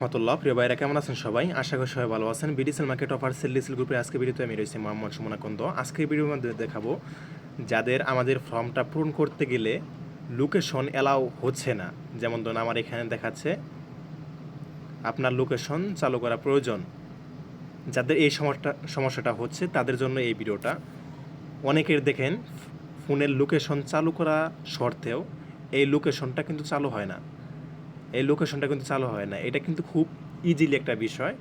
রহমতুল্লাহ, প্রিয় ভাইরা, কেমন আছেন সবাই? আশা করি সবাই ভালো আছেন। BD sell market offer sale diesel গ্রুপের আজকে ভিডিওতে আমি রয়েছি মোহাম্মদ সুমনা কন্দ। আজকের ভিডিওর মধ্যে দেখাবো যাদের আমাদের ফর্মটা পূরণ করতে গেলে লোকেশন অ্যালাউ হচ্ছে না। যেমন ধরুন আমার এখানে দেখাচ্ছে, আপনার লোকেশন চালু করা প্রয়োজন। যাদের এই সমস্যাটা সমস্যাটা হচ্ছে, তাদের জন্য এই ভিডিওটা অনেকের দেখেন, ফোনের লোকেশন চালু করা সত্ত্বেও এই লোকেশনটা কিন্তু চালু হয় না। এই লোকেশনটা কিন্তু চালু হয় না। এটা কিন্তু খুব ইজিলি একটা বিষয়।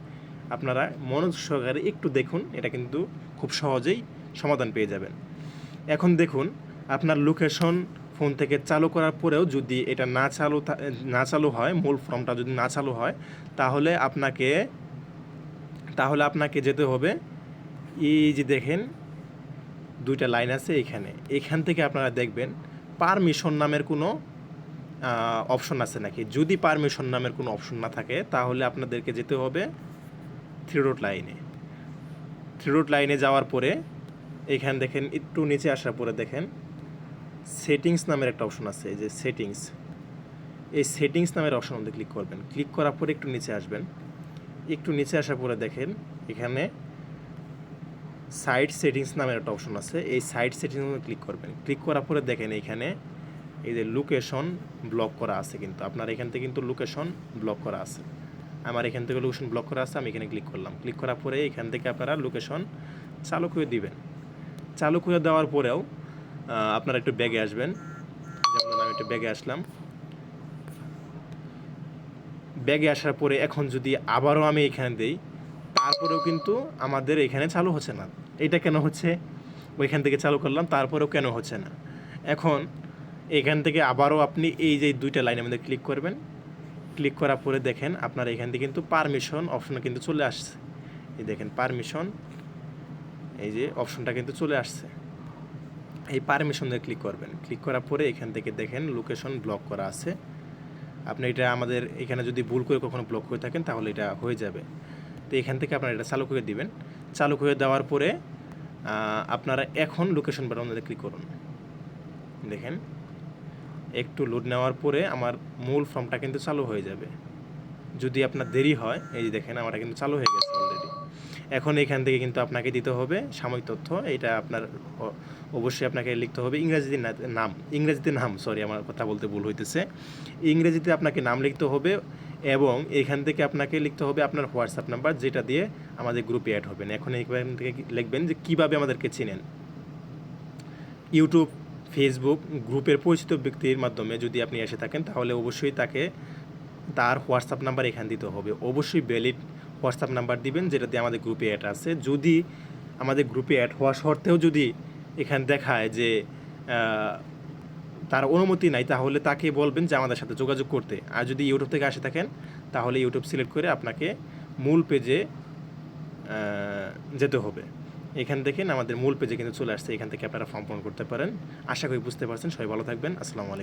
আপনারা মনোযোগ সহকারে একটু দেখুন, এটা কিন্তু খুব সহজেই সমাধান পেয়ে যাবেন। এখন দেখুন, আপনার লোকেশন ফোন থেকে চালু করার পরেও যদি এটা না চালু না চালু হয়, মূল ফর্মটা যদি না চালু হয়, তাহলে আপনাকে তাহলে আপনাকে যেতে হবে, এই যে দেখেন, দুইটা লাইন আছে এখানে। এখান থেকে আপনারা দেখবেন পারমিশন নামের কোনো অপশন আছে নাকি? যদি পারমিশন নামের কোনো অপশন না থাকে, তাহলে আপনাদেরকে যেতে হবে থ্রি রোড লাইনে থ্রি রোড লাইনে যাওয়ার পরে, এখানে দেখেন, একটু নিচে আসার পরে দেখেন সেটিংস নামের একটা অপশন আছে, এই যে সেটিংস এই সেটিংস নামের অপশন মধ্যে ক্লিক করবেন। ক্লিক করার পরে একটু নিচে আসবেন। একটু নিচে আসার পরে দেখেন, এখানে সাইট সেটিংস নামের একটা অপশন আছে, এই সাইট সেটিংস ক্লিক করবেন। ক্লিক করার পরে দেখেন, এখানে এই যে লোকেশন ব্লক করা আছে কিন্তু। আপনার এখান থেকে কিন্তু লোকেশন ব্লক করা আছে। আমার এখান থেকে লোকেশন ব্লক করা আছে, আমি এখানে ক্লিক করলাম। ক্লিক করার পরে এখান থেকে আপনারা লোকেশন চালু করে দিবেন। চালু করে দেওয়ার পরেও আপনারা একটু ব্যাগে আসবেন। যেমন আমি একটু ব্যাগে আসলাম। ব্যাগে আসার পরে এখন যদি আবারও আমি এখানে দিই, তারপরেও কিন্তু আমাদের এখানে চালু হচ্ছে না। এটা কেন হচ্ছে? ওইখান থেকে চালু করলাম, তারপরেও কেন হচ্ছে না? এখন এখান থেকে আবারও আপনি এই যে দুইটা লাইনের মধ্যে ক্লিক করবেন। ক্লিক করার পরে দেখেন আপনার এখান থেকে কিন্তু পারমিশন অপশন কিন্তু চলে আসছে। এই দেখেন পারমিশন এই যে অপশনটা কিন্তু চলে আসছে। এই পারমিশন দিয়ে ক্লিক করবেন। ক্লিক করার পরে এখান থেকে দেখেন লোকেশন ব্লক করা আছে। আপনি এটা আমাদের এখানে যদি ভুল করে কখনো ব্লক হয়ে থাকেন তাহলে এটা হয়ে যাবে। তো এখান থেকে আপনারা এটা চালু করে দিবেন। চালু করে দেওয়ার পরে আপনারা এখন লোকেশন বাটনে ক্লিক করুন। দেখেন। একটু লোড নেওয়ার পরে আমার মূল ফর্মটা কিন্তু চালু হয়ে যাবে। যদি আপনার দেরি হয়, এই যে দেখেন আমার কিন্তু চালু হয়ে গেছে অলরেডি এখন এখান থেকে কিন্তু আপনাকে দিতে হবে সাময়িক তথ্য। এটা আপনার অবশ্যই আপনাকে লিখতে হবে ইংরেজিতে নাম ইংরেজিতে নাম সরি আমার কথা বলতে ভুল হইতেছে। ইংরেজিতে আপনাকে নাম লিখতে হবে এবং এখান থেকে আপনাকে লিখতে হবে আপনার হোয়াটসঅ্যাপ নাম্বার যেটা দিয়ে আমাদের গ্রুপে অ্যাড হবেন। এখন এখান থেকে লিখবেন যে কীভাবে আমাদেরকে চিনেন। ইউটিউব ফেসবুক গ্রুপের পরিচিত ব্যক্তির মাধ্যমে যদি আপনি এসে থাকেন, তাহলে অবশ্যই তাকে তার হোয়াটসঅ্যাপ নাম্বার এখানে দিতে হবে। অবশ্যই ভ্যালিড হোয়াটসঅ্যাপ নাম্বার দিবেন, যেটা দিয়ে আমাদের গ্রুপে অ্যাড আছে। যদি আমাদের গ্রুপে অ্যাড হওয়া সত্ত্বেও যদি এখানে দেখায় যে তার অনুমতি নাই, তাহলে তাকে বলবেন যে আমাদের সাথে যোগাযোগ করতে। আর যদি ইউটিউব থেকে আসে থাকেন, তাহলে ইউটিউব সিলেক্ট করে আপনাকে মূল পেজে যেতে হবে। এখান থেকে আমাদের মূল পেজে কিন্তু চলে আসছে, এখান থেকে আপনারা ফর্ম পূরণ করতে পারেন। আশা করি বুঝতে পারছেন, সবাই ভালো থাকবেন, আসসালামু আলাইকুম।